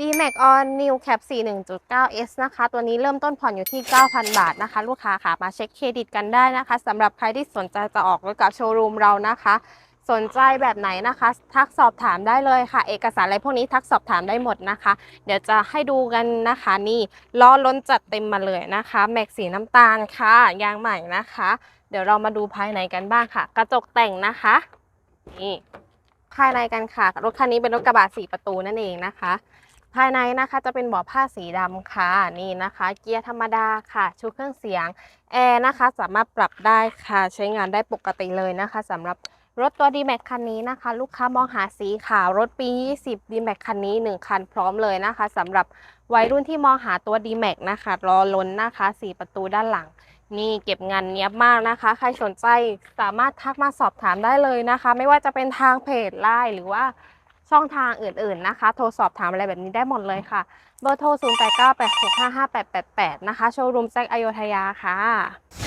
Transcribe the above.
d m a x on New Cap 41.9S นะคะ ตัวนี้เริ่มต้นผ่อนอยู่ที่ 9,000 บาทนะคะ ลูกค้าค่ะมาเช็คเครดิตกันได้นะคะสำหรับใครที่สนใจจะออกรถกับโชว์รูมเรานะคะ สนใจแบบไหนนะคะ ทักสอบถามได้เลยค่ะ เอกสารอะไรพวกนี้ทักสอบถามได้หมดนะคะ เดี๋ยวจะให้ดูกันนะคะ นี่ล้อล้นจัดเต็มมาเลยนะคะแม็กสีน้ำตาลค่ะยางใหม่นะคะ เดี๋ยวเรามาดูภายในกันบ้างค่ะ กระจกแต่งนะคะนี่ภายในกันค่ะรถคันนี้เป็นรถกระบะสี่ประตูนั่นเองนะคะ ภายในนะคะจะเป็นเบาะผ้าสีดำค่ะนี่นะคะ เกียร์ธรรมดาค่ะชุดเครื่องเสียงแอร์นะคะสามารถปรับได้ค่ะใช้งานได้ปกติเลยนะคะสำหรับรถตัว d m a x คันนี้นะคะ ลูกค้ามองหาสีขาวรถปี 20 d m a x คันนี้ 1 คันพร้อมเลยนะคะสำหรับวัยรุ่นที่มองหาตัว d m a x นะคะ รอล้นนะคะสีประตูด้านหลัง นี่เก็บงานเนี้ยบมากนะคะ ใครสนใจสามารถทักมาสอบถามได้เลยนะคะ ไม่ว่าจะเป็นทางเพจไลน์หรือว่า ช่องทางอื่นๆนะคะ โทรสอบถามอะไรแบบนี้ได้หมดเลยค่ะ เบอร์โทร 0 8 9 8 6 5 5 8 8 8 นะคะ โชว์รูมแซกอโยธยาค่ะ